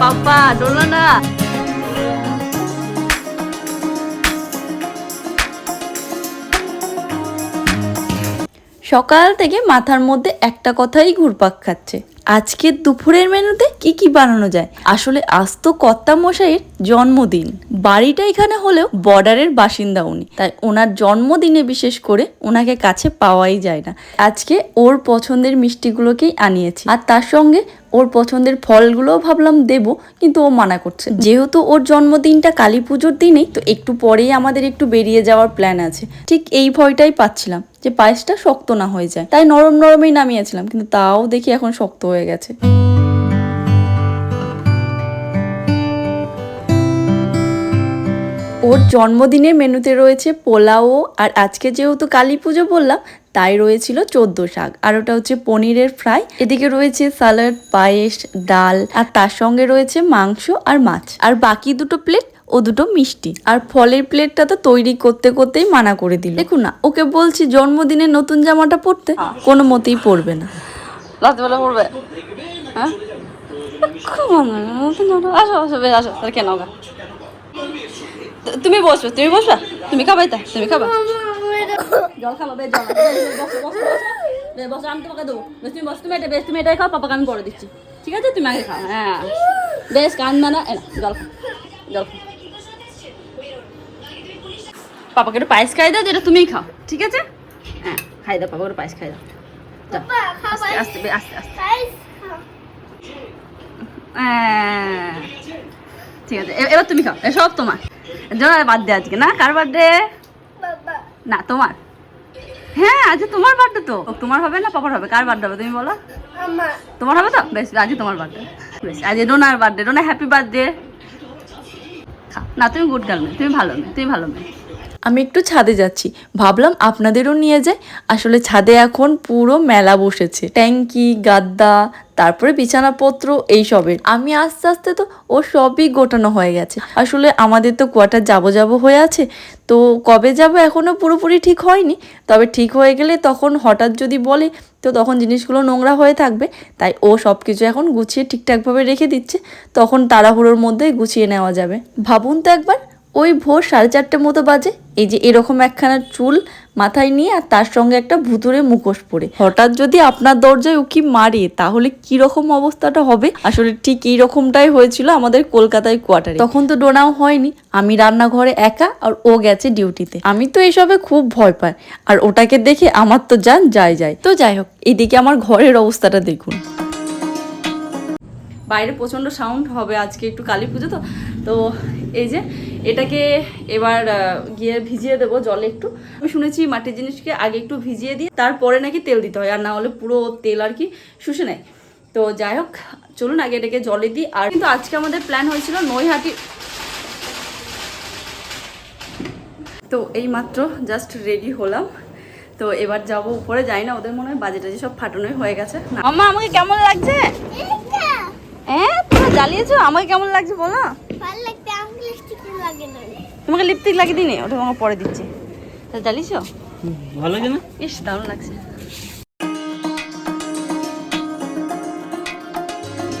পাপা ডোলো না সকাল থেকে মাথার মধ্যে একটা কথাই ঘুরপাক খাচ্ছে। আজকে দুপুরের মেনুতে কি কি বানানো যায়? আসলে আজ তো কর্তা মশাইয়ের জন্মদিন। বাড়িটা এখানে হলেও বর্ডারের বাসিন্দা উনি। তাই ওনার জন্মদিনে বিশেষ করে ওনাকে কাছে পাওয়াই যায় না। আজকে ওর পছন্দের মিষ্টিগুলোকেই আনিয়েছি। আর তার সঙ্গে ওর পছন্দের ফলগুলোও ভাবলাম দেব, কিন্তু ও মানা করছে যেহেতু ওর জন্মদিনটা কালী পুজোর দিনেই, তো একটু পরেই আমাদের একটু বেরিয়ে যাওয়ার প্ল্যান আছে। ঠিক এই ভয়টাই পাচ্ছিলাম। যে পায়েসটা শক্ত না হয়ে যায়। তাই নরম নরমই নামিয়েছিলাম, কিন্তু তাও দেখি এখন শক্ত হয়ে গেছে। ওর জন্মদিনের মেনুতে রয়েছে পোলাও, আর আজকে যেহেতু কালী পুজো বললাম, তাই রয়েছিল চোদ্দ শাক। আর ওটা হচ্ছে পনিরের ফ্রাই, এদিকে রয়েছে স্যালাড পায়েস, ডাল, আর তার সঙ্গে রয়েছে মাংস আর মাছ। আর বাকি দুটো প্লেট ও দুটো মিষ্টি। আর ফলের প্লেটটা তো তৈরি করতে করতেই মানা করে দিল। দেখুন না ওকে বলছি জন্মদিনে নতুন জামাটা পরতে কোনো মতেই পরবে না। রাত্রিবেলা পরবে? হ্যাঁ? আসো আসো বেশ আসো তাহলে কেন তুমি বসবে তুমি বসবা? তুমি খাবাই তা তুমি খাবা? জল খাবা বেশ জল বসো আমি তোমাকে দেবো। বেশ তুমি বসো তুমি এটা বেশ তুমি এটাই খাও পাপাকে আমি করে দিচ্ছি। ঠিক আছে? তুমি আগে খাও হ্যাঁ। বেশ কান্দা না এ না জল খাও জল খাও। পাপাকে একটু পায়েস খাই দাও যেটা তুমিই খাও ঠিক আছে? হ্যাঁ খাই দাও পাপাকে একটু পায়েস খাই দাও। আস্তে আস্তে আস্তে আস্তে। হ্যাঁ। ঠিক আছে। এবার তুমি খাও এসব তোমার। জোনার বার্থডে আজকে না? কার বার্থডে? না তোমার। হ্যাঁ আজকে তোমার বার্থডে তো। তোমার হবে না পাপার হবে? কার বার্থডে হবে তুমি বলো? তোমার হবে তো? বেশ আজকে তোমার বার্থডে। বেশ আজকে ডোনার বার্থডে ডোনা হ্যাপি বার্থডে না তুমি গুড গার্ল মেয়ে তুমি ভালো মেয়ে তুমি ভালো মেয়ে আমি একটু ছাদে যাচ্ছি। ভাবলাম আপনাদেরও নিয়ে যাই। আসলে ছাদে এখন পুরো মেলা বসেছে। ট্যাঙ্কি, গাদ্দা, তারপরে বিছানাপত্র, এইসবের। আমি আস্তে আস্তে তো ও সবই গোটানো হয়ে গেছে। আসলে আমাদের তো কোয়ার্টার যাব যাব হয়ে আছে। তো কবে যাব এখনও পুরোপুরি ঠিক হয়নি। তবে ঠিক হয়ে গেলে তখন হঠাৎ যদি বলে, তো তখন জিনিসগুলো নোংরা হয়ে থাকবে। তাই ও সব কিছু এখন গুছিয়ে ঠিকঠাকভাবে রেখে দিচ্ছে। তখন তাড়াহুড়োর মধ্যে গুছিয়ে নেওয়া যাবে। ভাবুন তো একবার ওই ভোর সাড়ে চারটের মতো বাজে। এই যে এরকম একখানা চুল মাথায় নিয়ে আর তার সঙ্গে একটা ভুতুরে মুখোশ পরে। হঠাৎ যদি আপনার দরজায় উকি মারে, তাহলে কি রকম অবস্থাটা হবে? আসলে ঠিক এই রকমটাই হয়েছিল আমাদের কলকাতায় কোয়ার্টারে। তখন তো ডোনাও হয়নি। আমি রান্নাঘরে একা আর ও গেছে ডিউটিতে। আমি তো এসবে খুব ভয় পাই। আর ওটাকে দেখে আমার তো যান যায় যায়। তো যাই হোক, এদিকে আমার ঘরের অবস্থাটা দেখুন। বাইরে প্রচণ্ড সাউন্ড হবে আজকে একটু কালী পুজো তো। তো এই যে এটাকে এবার গিয়ে ভিজিয়ে দেবো জলে একটু। আমি শুনেছি মাটির জিনিসকে আগে একটু ভিজিয়ে দিয়ে তারপরে নাকি তেল দিতে হয় আর না হলে পুরো তেল আর কি শুষে নেয়। তো যাই হোক চলুন আগে এটাকে জলে দিই। আর কিন্তু আজকে আমাদের প্ল্যান হয়েছিল নৈহাটি। তো এই মাত্র জাস্ট রেডি হলাম। তো এবার যাব উপরে যাই না ওদের মনে হয় বাজে টাজে সব ফাটানোই হয়ে গেছে। মামা আমাকে কেমন লাগছে? হ্যাঁ তোমরা জ্বালিয়েছো? আমাকে কেমন লাগছে বলো? তোমাকে লিপস্টিক লাগিয়ে দিই নি ওটা তোমাকে পরে দিচ্ছি। তা জ্বালিয়েছো? ভালো লাগে না? ইস দারুণ লাগছে।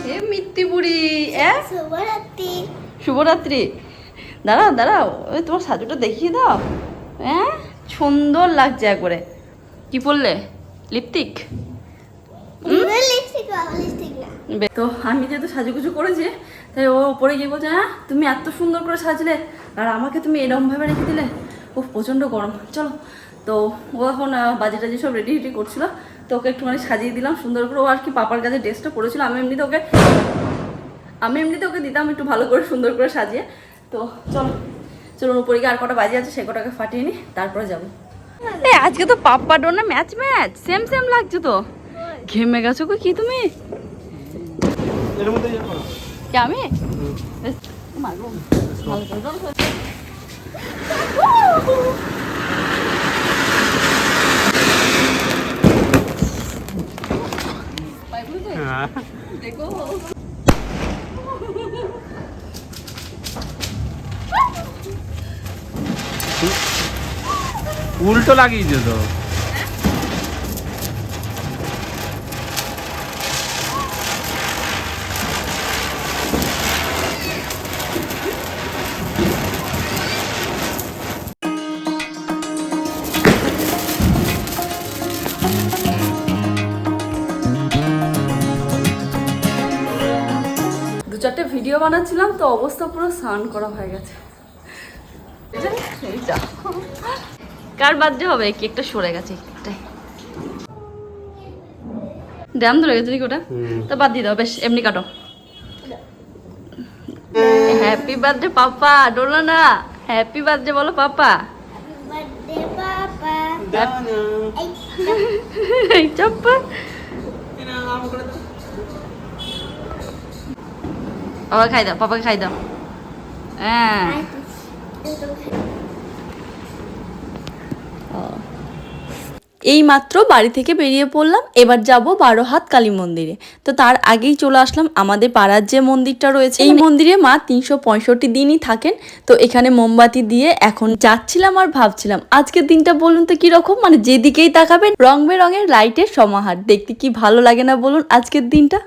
এ মিত্তিপুরি এ? শুভরাত্রি। দাঁড়াও দাঁড়াও ওই তোমার সাজুটা দেখিয়ে দাও। হ্যাঁ সুন্দর লাগছে একবারে। কি পরলে? লিপস্টিক বে- তো আমি যেহেতু সাজু সাজুগুজু করেছি তাই ও ওপরে গিয়ে বলছে হ্যাঁ তুমি এত সুন্দর করে সাজলে, আর আমাকে তুমি এরকম ভাবে রেখে দিলে? ও প্রচণ্ড গরম। চলো, তো ও এখন বাজে টাজে সব রেডি রেডি করছিল, তো ওকে একটুখানি সাজিয়ে দিলাম সুন্দর করে। ও আর কি পাপার কাছে ড্রেসটা পরেছিল, আমি এমনিতে ওকে, আমি এমনিতে ওকে দিতাম একটু ভালো করে সুন্দর করে সাজিয়ে। তো চলো, চলুন উপরে গিয়ে আর কটা বাজে আছে, সে কটাকে ফাটিয়ে নি, তারপরে যাব। আজকে তো Pappa Dona match match same same লাগছে তো। ঘেমে গেছো কি তুমি? এর মধ্যে ইয়ে করো কে আমি বেশ, মারবো। ভালো করে জল খাও। পায়ে পড়েছে? হ্যাঁ দেখো উল্টো লাগিয়েছে তো দু ভিডিও বানাচ্ছিলাম তো অবস্থা পুরো স্নান করা হয়ে গেছে। কার বার্থডে হবে? কেকটা সরে গেছে ড্যাম ধরে গেছে নাকি ওটা? তো বাদ দিয়ে দাও বেশ এমনি কাটো। হ্যাপি বার্থডে পাপা ডোলো না। হ্যাপি বার্থডে বলো পাপা। চাপ্পা। বাবা খাই দাও পাপাকে খাই দাও হ্যাঁ এই মাত্র বাড়ি থেকে বেরিয়ে পড়লাম এবার যাব বারো হাত কালী মন্দিরে। তো তার আগেই চলে আসলাম আমাদের পাড়ার যে মন্দিরটা রয়েছে এই মন্দিরে মা তিনশো পঁয়ষট্টি দিনই থাকেন। তো এখানে মোমবাতি দিয়ে এখন যাচ্ছিলাম আর ভাবছিলাম আজকের দিনটা বলুন তো কীরকম? মানে যেদিকেই তাকাবেন রং বেরঙের লাইটের সমাহার। দেখতে কি ভালো লাগে না বলুন আজকের দিনটা?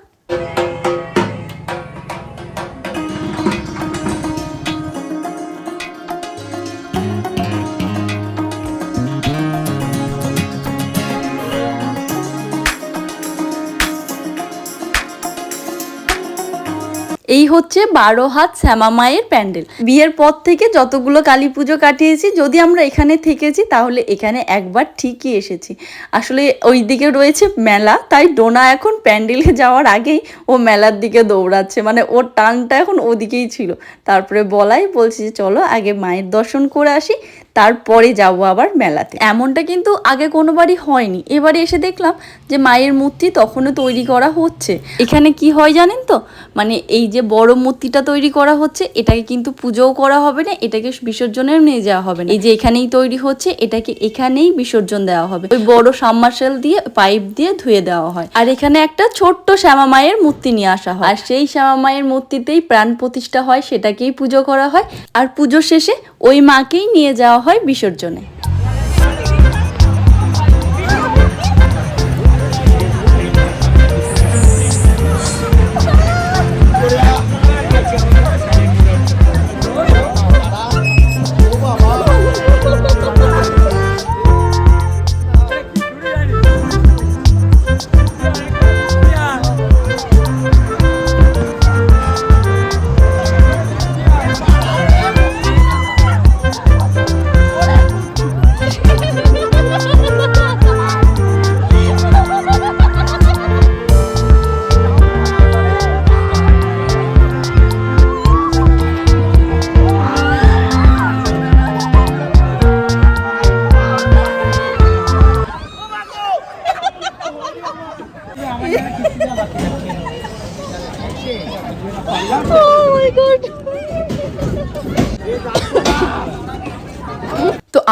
হচ্ছে বারো হাত শ্যামা মায়ের প্যান্ডেল। বিয়ের পর থেকে যতগুলো কালী পুজো কাটিয়েছি, যদি আমরা এখানে থেকেছি, তাহলে এখানে একবার ঠিকই এসেছি। আসলে ওই দিকে রয়েছে মেলা, তাই ডোনা এখন প্যান্ডেলে যাওয়ার আগেই ও মেলার দিকে দৌড়াচ্ছে। মানে ওর টানটা এখন ওদিকেই ছিল। তারপরে বলাই বলছি যে, চলো আগে মায়ের দর্শন করে আসি তারপরে যাব আবার মেলাতে। এমনটা কিন্তু আগে কোনোবারই হয়নি। এবারে এসে দেখলাম যে মায়ের মূর্তি তখনও তৈরি করা হচ্ছে। এখানে কি হয় জানেন তো? মানে এই যে বড় মূর্তিটা তৈরি করা হচ্ছে, এটাকে কিন্তু পুজোও করা হবে না, এটাকে বিসর্জনের নিয়ে যাওয়া হবে না। এই যে এখানেই তৈরি হচ্ছে, এটাকে এখানেই বিসর্জন দেওয়া হবে। ওই বড় সাবমার্শাল দিয়ে, পাইপ দিয়ে ধুয়ে দেওয়া হয়। আর এখানে একটা ছোট্ট শ্যামা মায়ের মূর্তি নিয়ে আসা হয়। আর সেই শ্যামা মায়ের মূর্তিতেই প্রাণ প্রতিষ্ঠা হয়, সেটাকেই পুজো করা হয়। আর পুজো শেষে ওই মাকেই নিয়ে যাওয়া হয় বিসর্জনে।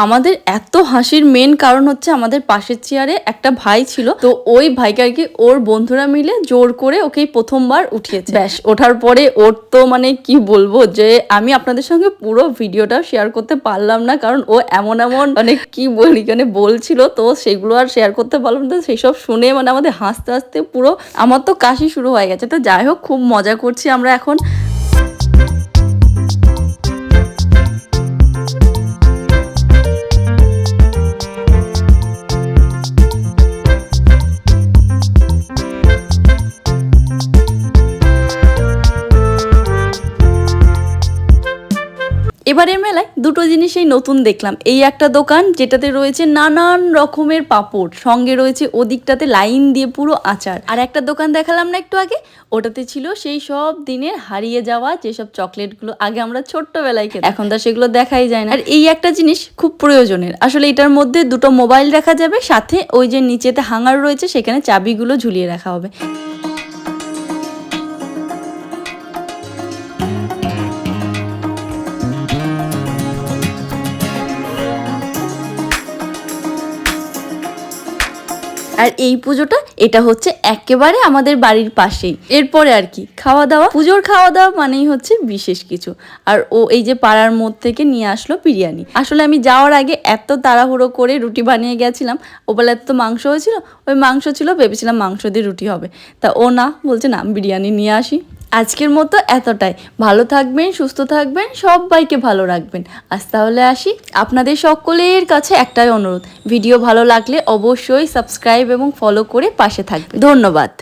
আমাদের এত হাসির মেন কারণ হচ্ছে আমাদের পাশের চেয়ারে একটা ভাই ছিল। তো ওই ভাইকে আর কি ওর বন্ধুরা মিলে জোর করে ওকে প্রথমবার উঠিয়েছে। ব্যাস, ওঠার পরে ওর তো মানে কি বলব যে আমি আপনাদের সঙ্গে পুরো ভিডিওটা শেয়ার করতে পারলাম না, কারণ ও এমন এমন মানে কি বলি মানে বলছিল, তো সেগুলো আর শেয়ার করতে পারলাম না। সেই সব শুনে মানে আমাদের হাসতে হাসতে পুরো, আমার তো কাশি শুরু হয়ে গেছে। তো যাই হোক, খুব মজা করছি আমরা এখন। এবারের মেলায় দুটো জিনিসই নতুন দেখলাম। এই একটা দোকান যেটাতে রয়েছে নানান রকমের পাপড়, সঙ্গে রয়েছে ওদিকটাতে লাইন দিয়ে পুরো আচার। আর একটা দোকান দেখালাম না একটু আগে? ওটাতে ছিল সেই সব দিনের হারিয়ে যাওয়া যেসব চকলেটগুলো আগে আমরা ছোট্টবেলায় খেতাম। এখন তো সেগুলো দেখাই যায় না। আর এই একটা জিনিস খুব প্রয়োজনের। আসলে এটার মধ্যে দুটো মোবাইল রাখা যাবে, সাথে ওই যে নিচেতে হাঙার রয়েছে, সেখানে চাবিগুলো ঝুলিয়ে রাখা হবে। আর এই পুজোটা এটা হচ্ছে একেবারে আমাদের বাড়ির পাশেই। এরপরে আর কি খাওয়া দাওয়া পুজোর খাওয়া দাওয়া মানেই হচ্ছে বিশেষ কিছু। আর ও এই যে পাড়ার মোড় থেকে নিয়ে আসলো বিরিয়ানি। আসলে আমি যাওয়ার আগে এত তাড়াহুড়ো করে রুটি বানিয়ে গেছিলাম। ও বলে এত মাংস হয়েছিল, ওই মাংস ছিল, ভেবেছিলাম মাংস দিয়ে রুটি হবে। তা ও না, বলছে না বিরিয়ানি নিয়ে আসি। আজকের মতো এতটাই। ভালো থাকবেন, সুস্থ থাকবেন, সবাইকে ভালো রাখবেন। আজ তাহলে আসি আপনাদের সকলের কাছে একটাই অনুরোধ। ভিডিও ভালো লাগলে অবশ্যই সাবস্ক্রাইব এবং ফলো করে পাশে থাকবেন। ধন্যবাদ।